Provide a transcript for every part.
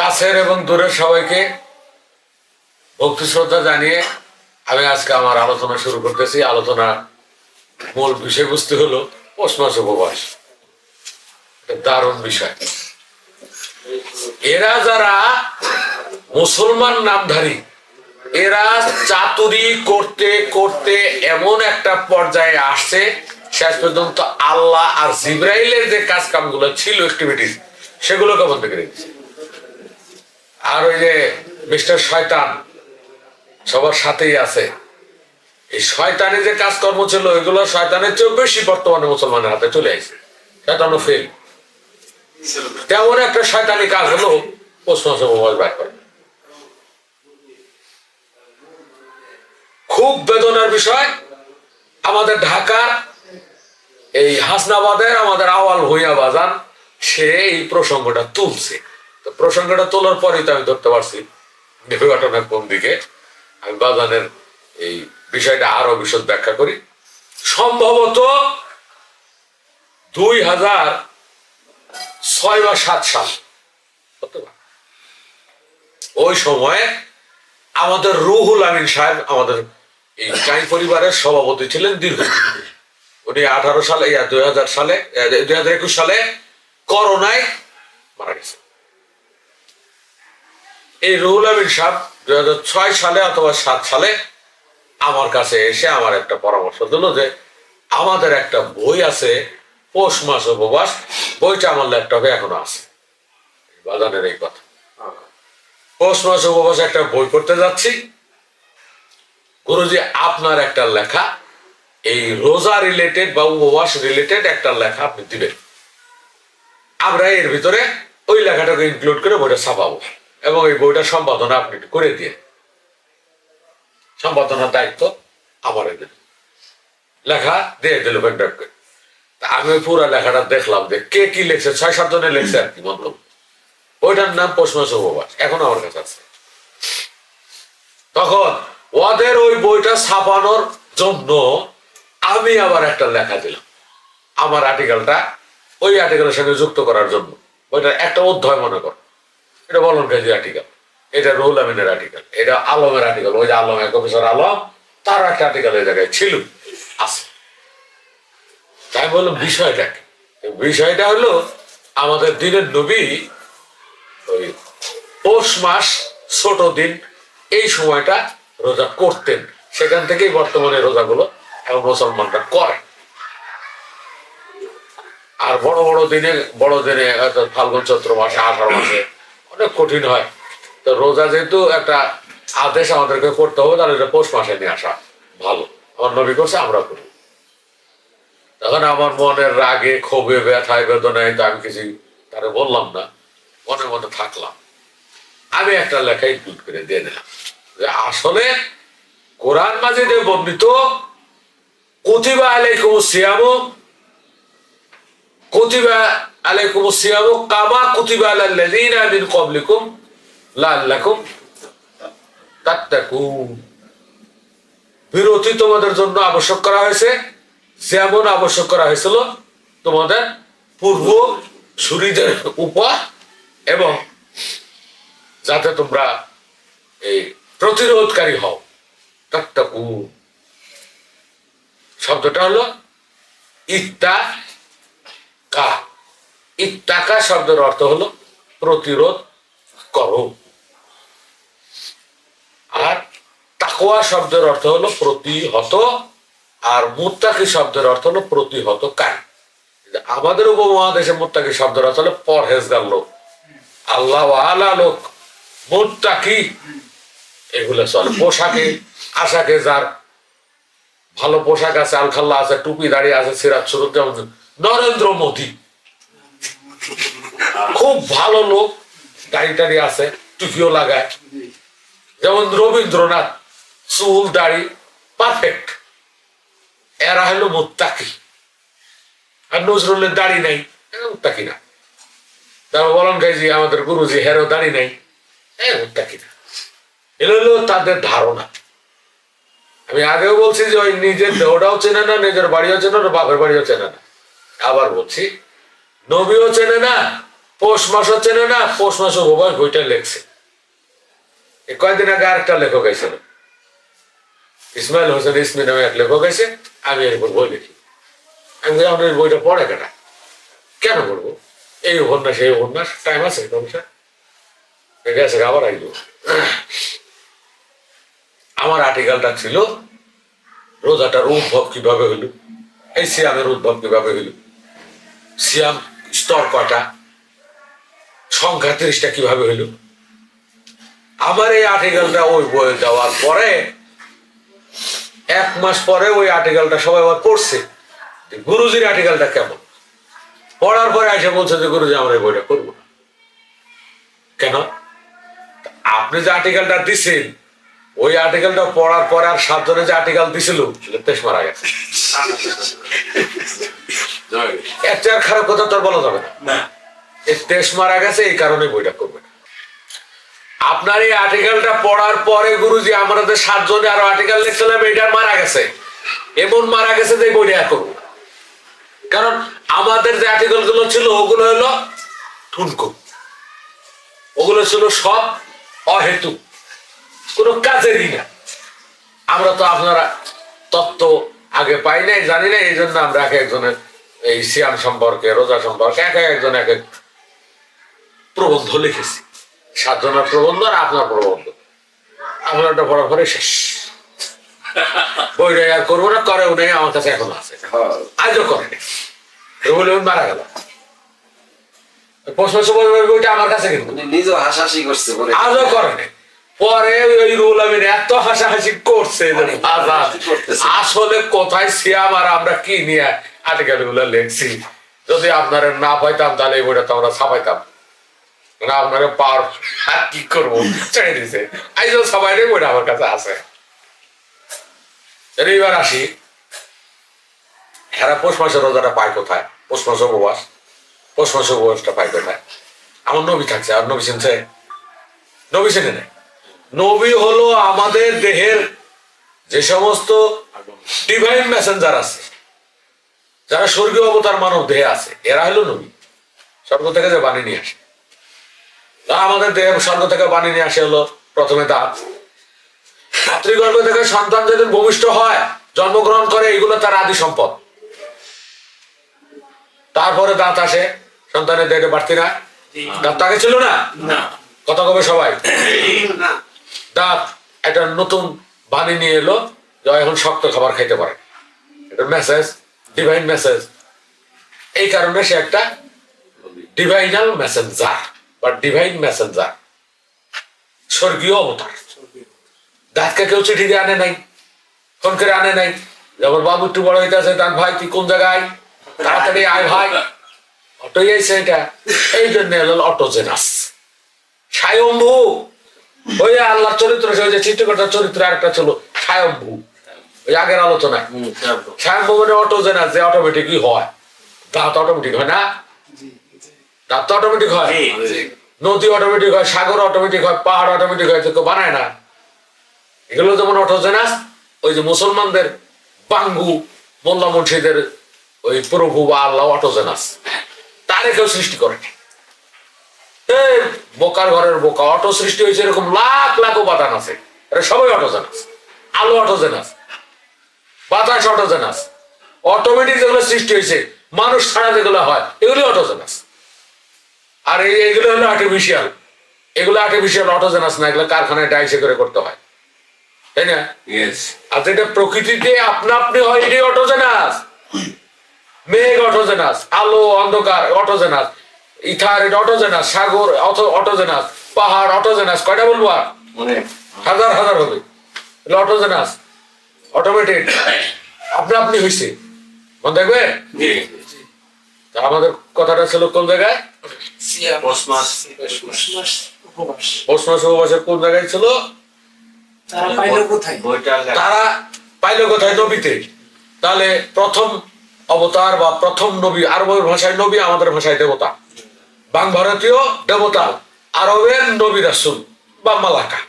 কাছের এবং দূরের সবাইকে ভক্তি শ্রদ্ধা জানিয়ে আমি আজকে আমার আলোচনা শুরু করতেছি। আলোচনা মূল বিষয়বস্তু হলো পৌষ উপবাস। দারুণ বিষয়। এরা যারা মুসলমান নামধারী, এরা চাতুরি করতে করতে এমন একটা পর্যায়ে আসছে, শেষ পর্যন্ত আল্লাহ আর জিব্রাইলের যে কাজ কামগুলো ছিল অ্যাক্টিভিটিস সেগুলো কেমন থেকে রেখেছে আর ওই যে মিস্টার শয়তান সবার সাথেই আছে। এই শয়তানের যে কাজকর্ম ছিল ওইগুলো শয়তানের চেয়েও বেশি বর্তমানে মুসলমানের হাতে চলে আসছে শয়তানও ফেল তেমন একটা শয়তানি কাজ হলো প্রশ্ন সমবাস বাইর করে। খুব বেদনার বিষয়, আমাদের ঢাকার এই হাসনাবাদের আমাদের আওয়াল ভুইয়া বাজান সে এই প্রসঙ্গটা তুলছে। তো প্রসঙ্গটা তোলার পরেই তো আমি ধরতে পারছি। যে ঘটনা কোন দিকে আমি বাজানের এই বিষয়টা আরও বিশদ ব্যাখ্যা করি। সম্ভবত দুই হাজার ছয় বা সাত সাল। ওই সময়ে আমাদের রুহুল আমিন সাহেব আমাদের এই কাই পরিবারের সভাপতি ছিলেন দীর্ঘ উনি আঠারো সালে দুই হাজার সালে দুই হাজার একুশ সালে করোনায় মারা গেছে এই রুহুল আমিন সাহেব দুই হাজার ছয় সালে অথবা সাত সালে আমার কাছে এসে আমার একটা পরামর্শ দিল যে আমাদের একটা বই আছে, পৌষ মাস উপবাস, বইটা আমার ল্যাপটপে এখনও আছে। বাজানের এই কথা। পৌষ মাস উপবাস একটা বই করতে যাচ্ছি। গুরুজি, আপনার একটা লেখা, এই রোজা রিলেটেড বা উপবাস রিলেটেড একটা লেখা আপনি দিবেন। আমরা এর ভিতরে ওই লেখাটাকে ইনক্লুড করে বইটা ছাপাবো। এবং এই বইটার সম্পাদনা আপনি করে দিয়ে সম্পাদনার দায়িত্ব আমার লেখা দিয়ে দিল পেন্ডার আমি পুরো লেখাটা দেখলাম যে কে কি লিখছে ছয় সাত জনে লিখছে আর কি মন্তব্য ওইটার নাম পৌষ মাস উপবাস এখন আমার কাছে আছে। তখন ওদের ওই বইটা ছাপানোর জন্য আমি আবার একটা লেখা দিলাম। আমার আর্টিকেলটা ওই আর্টিকেলের সঙ্গে যুক্ত করার জন্য। ওইটা একটা অধ্যায় মনে কর। এটা বলুন কেজি আর্টিকেল এটা রুহুল আমিনের আর্টিকেল এটা আলমের আর্টিকেল ওই যে আলম এক অফিসার আলম তার একটা আর্টিকেল এই জায়গায় ছিল। আছে। তাই বললাম বিষয়টা বিষয়টা হলো আমাদের দিনের নবী ওই পৌষ মাস ছোট দিন, এই সময়টা রোজা করতেন। সেখান থেকেই বর্তমানে রোজাগুলো এখন মুসলমানরা করে। আর বড় বড় দিনে বড় দিনে ফাল্গুন চৈত্র মাসে, আষাঢ় মাসে অনেক কঠিন হয়। তো রোজা যেহেতু একটা আদেশ আমাদেরকে করতে হবে, তাহলে এটা পৌষ মাসে নিয়ে আসা ভালো। আমার নবী করছে, আমরা করি। তখন আমার মনের রাগে, ক্ষোভে, ব্যথায়, বেদনায় তো আমি কিছু তারে বললাম না মনে মনে থাকলাম। আমি একটা লেখা ইনক্লুড করে দিয়ে দিলাম যে আসলে কোরআন মাঝে মাজিদে বর্ণিত, কুতিবা আলাইকুম সিয়াম কুতিবা আলাইকুম বিরতি তোমাদের জন্য আবশ্যক করা হয়েছে। যেমন আবশ্যক করা হয়েছিল তোমাদের পূর্ব সুরীদের উপর এবং যাতে তোমরা এই প্রতিরোধকারী হও। তাত্তাকু শব্দটা হলো ইত্তা কা। ইত্তাকা শব্দের অর্থ হলো প্রতিরোধ করো। আর তাকোয়া শব্দের অর্থ হলো প্রতিহত, আর মুত্তাকি শব্দের অর্থ হলো প্রতিহত কার আমাদের উপমহাদেশে মুত্তাকি শব্দের অর্থ হলো পরহেজগার লোক। আল্লাহ আলা লোক, মুত্তাকি। এগুলো চলে পোশাকে, আশাকে যার ভালো পোশাক আছে, আলখাল্লা আছে, টুপি দাঁড়িয়ে আছে, সিরাজ সুরত যেমন নরেন্দ্র মোদী। খুব ভালো লোক, দাড়ি টাড়ি আছে, টুপিও লাগায়। যেমন রবীন্দ্রনাথ, চুল, দাড়ি পারফেক্ট এরা হলো মুত্তাকি। আর নজরুলের দাড়ি নাই মুত্তাকি না। তারপর বলন গাইজি আমাদের গুরুজি হেরো দাড়ি নাই হ্যাঁ মুত্তাকি না। এগুলো হলো তাদের ধারণা। আমি আগেও বলছি যে, ওই নিজের দেহটাও চেনে না, নিজের বাড়িও চেনে না, বাপের বাড়িও চেনে না। আবার বলছি নবীও চেনে না, পৌষ মাসও চেনে না, পৌষ মাস উপবাস বইটা লেখছে। কয়েকদিন আগে আরেকটা লেখক আইছিল। ইসমাইল হোসেন ইসমি নামে এক লেখক আছে আমি এর উপর বই লিখি। আমি আপনার বইটা পড়ে কেনা? কেন পড়ব? এই উপন্যাস এই উপন্যাস টাইম আছে কমসা গেছে, আবার আসব আমার আর্টিকেলটা ছিল, রোজাটার উদ্ভব কীভাবে হইল? এই সিয়ামের উদ্ভব কীভাবে হইল? সিয়াম স্তর কটা? সংখ্যা তিরিশটা কীভাবে হইল? আমার এই আর্টিকেলটা ওই বইয়ে দেওয়ার পরে, এক মাস পরে ওই আর্টিকেলটা সবাই আবার পড়ছে গুরুজির আর্টিকেলটা কেমন? পড়ার পরে এসে বলছে যে, গুরুজি, আমরা এই বইটা করব না। কেন? আপনি যে আর্টিকেলটা দিছেন, ওই আর্টিকেলটা পড়ার পরে আর সাতজনে যে আর্টিকেল দিছিল, সেটা তেস মারা গেছে। একটা খারাপ কথা তোর বলা যাবে না। তেস মারা গেছে এই কারণে বইটা করবে না। আপনার এই আর্টিকেলটা পড়ার পরে গুরুজি আমাদের সাতজনে আরও আর্টিকেল লিখছিলাম এটা মারা গেছে। এমন মারা গেছে যে বইটা করব কারণ আমাদের যে আর্টিকেলগুলো ছিল ওগুলো হলো ঠুনকো ওগুলো ছিল সব অহেতুক। কোনো কাজেরই না। আমরা তো আপনারা তত্ত্ব আগে পাই নাই জানি না এই জন্য আমরা এক একজনের এই সিয়াম সম্পর্কে রোজা সম্পর্কে এক একজন এক এক প্রবন্ধ লিখেছি। সাতজনের প্রবন্ধ আর আপনার প্রবন্ধ। আপনারটা পড়ার পরে শেষ। বইটা আর করব না করেও নেই আমার কাছে এখন আছে। আজও করেনি বলে মারা গেল। প্রশ্ন বইটা আমার কাছে কিন্তু। নিজেও হাসাহাসি করছে আজও করেনি পরে ওই রুল আমিন এত হাসাহাসি করছে যে অনেক বাবা, হাসাহাসি করতেছে। আসলে কোথায় সিয়াম আর আমরা কি নিয়ে আর্টিকেলগুলো লিখছি। যদি আপনার না পাইতাম, তাহলে বইটা তো আমরা ছাপাইতাম। না পাওয়ার আর কি করব? ছেড়ে দিছে। আইজ সবাই বইটা আমার কাছে আছে। আসি। পৌষ মাসের রোজাটা পায় কোথায়? পৌষ উপবাস। পৌষ উপবাসটা পায় কোথায়? আমার নবী থাকছে, আর নবী চিনছে? নবী চেনে নেই? নবী হলো আমাদের দেহের যে সমস্ত ডিভাইন মেসেঞ্জার আছে। যারা স্বর্গীয় অবতার মানব দেহে আছে এরা হলো নবী। স্বর্গ থেকে যে বাণী নিয়ে আসে। তা আমাদের দেহে স্বর্গ থেকে বাণী নিয়ে আসে হলো প্রথমে দাঁত। মাতৃগর্ভ থেকে সন্তান যেদিন ভূমিষ্ঠ হয় জন্মগ্রহণ করে এগুলো তার আদি সম্পদ। তারপরে দাঁত আসে সন্তানের দেহে বাড়তি না? দাঁত তো আগে ছিল না? কথা কবে সবাই? দাঁত একটা নতুন বাণী নিয়ে এলো যে এখন শক্ত খাবার খাইতে পারে। এটা মেসেজ ডিভাইন মেসেজ এই কারণে সে একটা ডিভাইনাল মেসেঞ্জার বা ডিভাইন মেসেঞ্জার স্বর্গীয় অবতার। দাঁতকে কেউ চিঠি দিয়ে আনে নাই, ফোন করে আনে নাই। যেমন বাবু একটু বড় হইতে আছে তার ভাই, তুই কোন জায়গায়? তাড়াতাড়ি আয় ভাই। এটা। এই জন্য এলো অটোজেনাস। স্বয়ম্ভু ওই যে আল্লাহর চরিত্র, সে চিত্রকর্তার চরিত্র আরেকটা ছিল স্বয়ম্ভু ওই আগের আলোচনায় স্বয়ম্ভু মানে অটোজেনাস যে অটোমেটিকই হয়। দাঁত অটোমেটিক হয় না? দাঁত তো অটোমেটিক হয়? নদী অটোমেটিক হয় সাগর অটোমেটিক হয় পাহাড় অটোমেটিক হয় কেউ বানায় না। এগুলো যেমন অটোজেনাস ওই যে মুসলমানদের বাঙ্গু মোল্লা মুন্সিদের ওই প্রভু বা আল্লাহ অটোজেনাস তারে কেউ সৃষ্টি করেনি এই বোকার ঘরের বোকা অটো সৃষ্টি হয়েছে এরকম লাখ লাখ উপাদান আছে। এটা সবাই অটোজেনাস আলো অটোজেনাস বাতাস অটোজেনাস অটোমেটিক যেগুলো সৃষ্টি হয়েছে মানুষ ছাড়া যেগুলো হয় এগুলি অটোজেনাস আর এই এগুলো হলো আর্টিফিশিয়াল এগুলো আর্টিফিশিয়াল অটোজেনাস না এগুলো কারখানায় ডাইসে করে করতে হয়। তাই না? আর যেটা প্রকৃতিতে আপনা আপনি হয় এটাই অটোজেনাস মেঘ অটোজেনাস আলো অন্ধকার অটোজেনাস ইথার অটোজেনাস সাগর অটোজেনাস পাহাড় অটোজেনাস কয়টা বলব আর? হাজার হাজার হবে। অটোজেনাস অটোমেটেড আপনি আপনি হয়েছে মন দেখবে তা আমাদের কথাটা ছিল কোন জায়গায়? পৌষ মাস। উপবাস। উপবাসের কোন জায়গায় ছিল? তারা পাইলো কোথায়? বইটা লেখা তারা পাইল কোথায়? নবীতে। তাহলে প্রথম অবতার বা প্রথম নবী আরবের ভাষায় নবী আমাদের ভাষায় দেবতা। বাং ভারতীয় দেবতা আরবের নবী রাসুল বা মালাকা।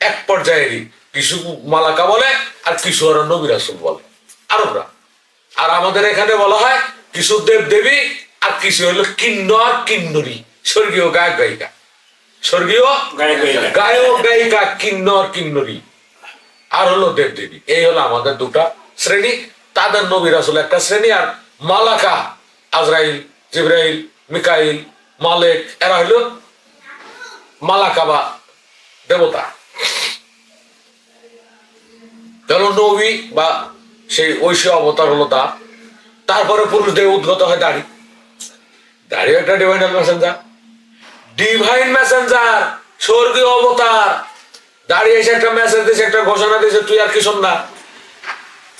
এক পর্যায়েরই। কিছু মালাকা বলে আর কিছু ওরা নবী রাসুল বলে। আরবরা। আর আমাদের এখানে বলা হয় কিছু দেব দেবী আর কিছু হলো কিন্নর কিন্নরী। স্বর্গীয় গায়ক গায়িকা। স্বর্গীয় গায়ক গায়িকা। গায়ক গায়িকা কিন্নর কিন্নরী। আর হলো দেব দেবী। এই হলো আমাদের দুটা শ্রেণি। তাদের নবীর আসলে একটা শ্রেণি আর মালাকা আজরাইল জিব্রাইল মিকাইল মালেক এরা হলো মালাকা বা দেবতা। কেন নবী বা সেই ঐশী অবতার হলো তা তারপরে পুরুষদের উদ্গত হয় দাড়ি। দাড়ি একটা ডিভাইনাল মেসেঞ্জার ডিভাইন মেসেঞ্জার স্বর্গীয় অবতার। দাঁড়িয়ে এসে একটা মেসেজ দিয়েছে, একটা ঘোষণা দিয়েছে, তুই আর কিশোর না।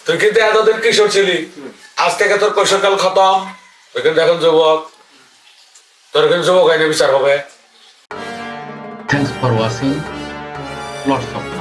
তুই কিন্তু এতদিন কিশোর ছিলি। আজ থেকে তোর কৈশোরকাল খতম। তুই কিন্তু এখন যুবক। তোর কিন্তু যুবক আইনে বিচার হবে। For watching. Lots of love.